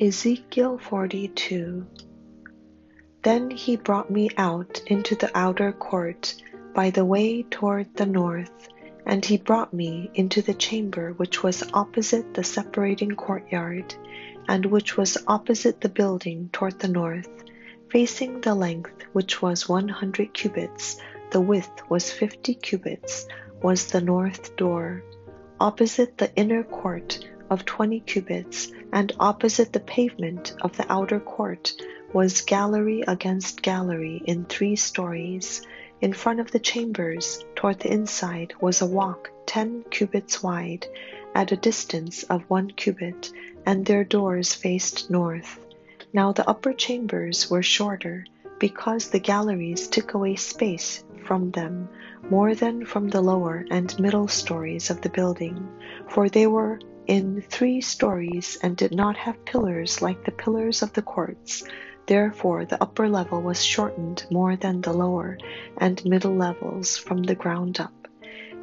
Ezekiel 42 Then he brought me out into the outer court by the way toward the north, and he brought me into the chamber which was opposite the separating courtyard, and which was opposite the building toward the north, facing the length which was one hundred cubits, the width was fifty cubits, was the north door. Opposite the inner court of twenty cubits, and opposite the pavement of the outer court was gallery against gallery in three stories. In front of the chambers, toward the inside, was a walk ten cubits wide, at a distance of one cubit, and their doors faced north. Now the upper chambers were shorter, because the galleries took away space from them more than from the lower and middle stories of the building, for they were in three stories and did not have pillars like the pillars of the courts. Therefore, the upper level was shortened more than the lower and middle levels from the ground up.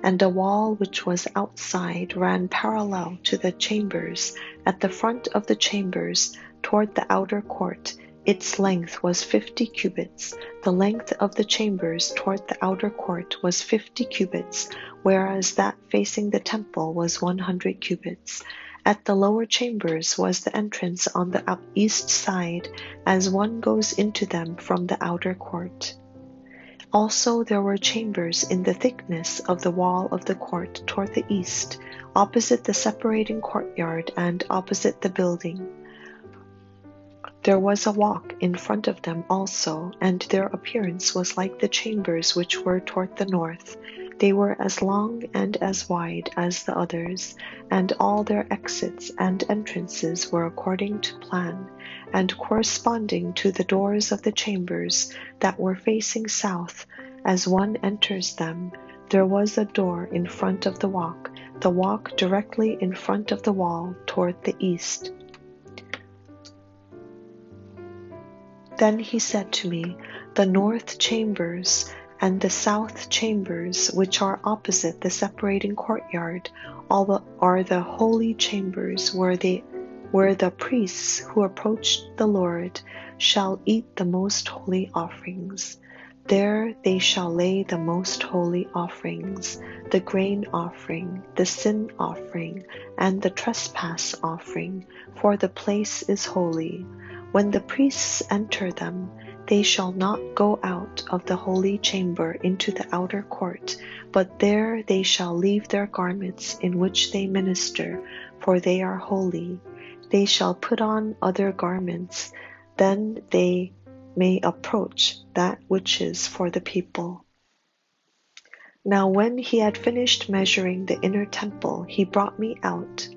And a wall which was outside ran parallel to the chambers at the front of the chambers toward the outer court. Its length was fifty cubits. The length of the chambers toward the outer court was fifty cubits, whereas that facing the temple was one hundred cubits. At the lower chambers was the entrance on the east side, as one goes into them from the outer court. Also there were chambers in the thickness of the wall of the court toward the east, opposite the separating courtyard and opposite the building. There was a walk in front of them also, and their appearance was like the chambers which were toward the north. They were as long and as wide as the others, and all their exits and entrances were according to plan, and corresponding to the doors of the chambers that were facing south. As one enters them, there was a door in front of the walk, the walk directly in front of the wall toward the east. Then he said to me, The north chambers and the south chambers, which are opposite the separating courtyard, all are the holy chambers where the where the priests who approach the Lord shall eat the most holy offerings. There they shall lay the most holy offerings, the grain offering, the sin offering, and the trespass offering, for the place is holy. When the priests enter them, they shall not go out of the holy chamber into the outer court, but there they shall leave their garments in which they minister, for they are holy. They shall put on other garments, then they may approach that which is for the people. Now, when he had finished measuring the inner temple, he brought me out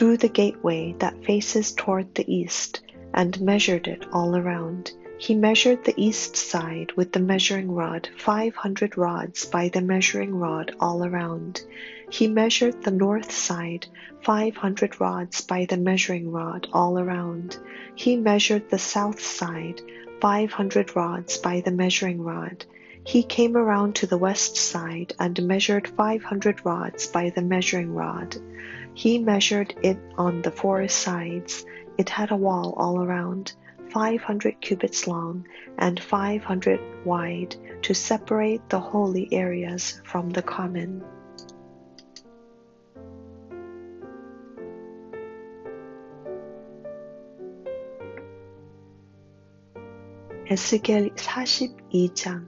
through the gateway that faces toward the east and measured it all around. He measured the east side with the measuring rod, five hundred rods by the measuring rod all around. He measured the north side, five hundred rods by the measuring rod all around. He measured the south side, five hundred rods by the measuring rod. He came around to the west side and measured five hundred rods by the measuring rod. He measured it on the four sides. It had a wall all around, 500 cubits long and 500 wide, to separate the holy areas from the common. 에스겔 42장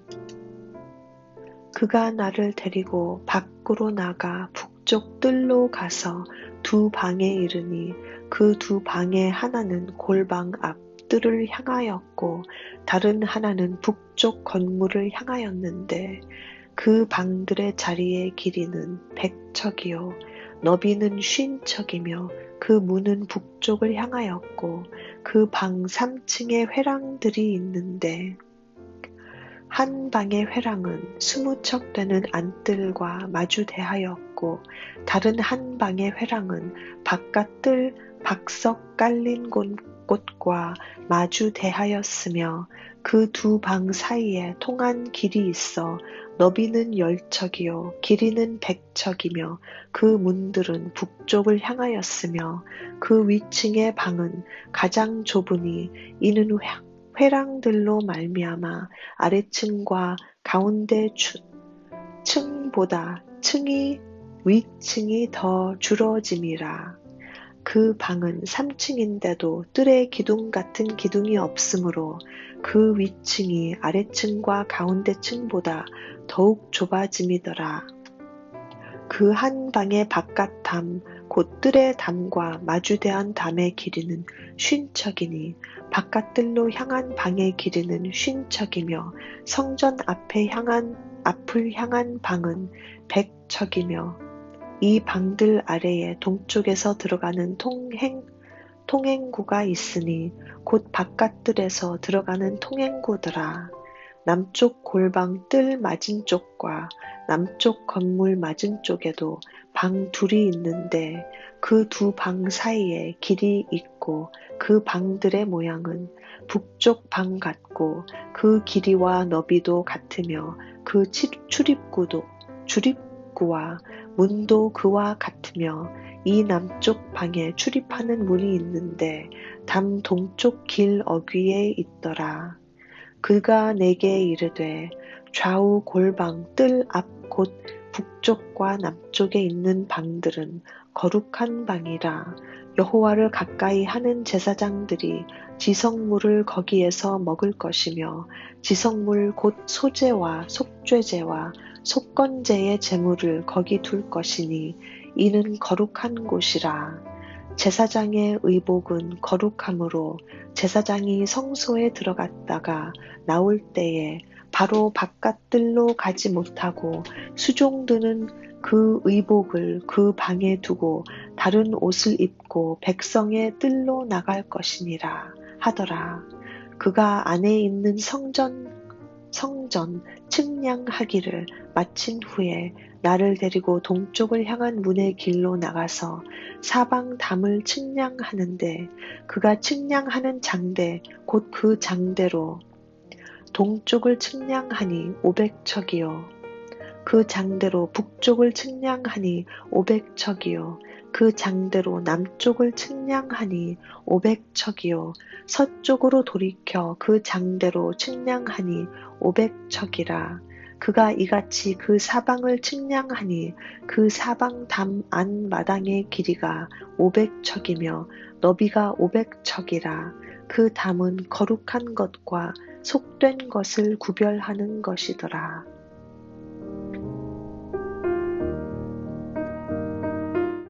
그가 나를 데리고 밖으로 나가 북쪽 뜰로 가서 두 방에 이르니 그 두 방의 하나는 골방 앞 뜰을 향하였고 다른 하나는 북쪽 건물을 향하였는데 그 방들의 자리의 길이는 백척이요. 너비는 쉰 척이며 그 문은 북쪽을 향하였고 그 방 3층에 회랑들이 있는데 한 방의 회랑은 스무 척 되는 안뜰과 마주대하였고 다른 한 방의 회랑은 바깥뜰 박석 깔린 곳 곳과 마주 대하였으며 그 두 방 사이에 통한 길이 있어 너비는 열척이요 길이는 백척이며 그 문들은 북쪽을 향하였으며 그 위층의 방은 가장 좁으니 이는 회랑들로 말미암아 아래층과 가운데 층보다 층이 위층이 더 줄어짐이라. 그 방은 3층인데도 뜰의 기둥 같은 기둥이 없으므로 그 위층이 아래층과 가운데층보다 더욱 좁아짐이더라. 그 한 방의 바깥 담, 곧 뜰의 담과 마주대한 담의 길이는 쉰척이니 바깥뜰로 향한 방의 길이는 쉰척이며 성전 앞에 향한 앞을 향한 방은 백척이며 이 방들 아래에 동쪽에서 들어가는 통행, 통행구가 있으니 곧 바깥들에서 들어가는 통행구더라. 남쪽 골방 뜰 맞은 쪽과 남쪽 건물 맞은 쪽에도 방 둘이 있는데 그 두 방 사이에 길이 있고 그 방들의 모양은 북쪽 방 같고 그 길이와 너비도 같으며 그 출입구도 출입구와 문도 그와 같으며 이 남쪽 방에 출입하는 문이 있는데 담 동쪽 길 어귀에 있더라. 그가 내게 이르되 좌우 골방 뜰 앞 곧 북쪽과 남쪽에 있는 방들은 거룩한 방이라 여호와를 가까이 하는 제사장들이 지성물을 거기에서 먹을 것이며 지성물 곧 소제와 속죄제와 속건제의 제물을 거기 둘 것이니 이는 거룩한 곳이라. 제사장의 의복은 거룩함으로 제사장이 성소에 들어갔다가 나올 때에 바로 바깥들로 가지 못하고 수종드는 그 의복을 그 방에 두고 다른 옷을 입고 백성의 뜰로 나갈 것이니라 하더라. 그가 안에 있는 성전 성전 측량하기를 마친 후에 나를 데리고 동쪽을 향한 문의 길로 나가서 사방 담을 측량하는데 그가 측량하는 장대 곧 그 장대로 동쪽을 측량하니 500척이요. 그 장대로 북쪽을 측량하니 500척이요 그 장대로 남쪽을 측량하니 500척이요. 서쪽으로 돌이켜 그 장대로 측량하니 500척이라. 그가 이같이 그 사방을 측량하니 그 사방 담 안 마당의 길이가 500척이며 너비가 500척이라. 그 담은 거룩한 것과 속된 것을 구별하는 것이더라.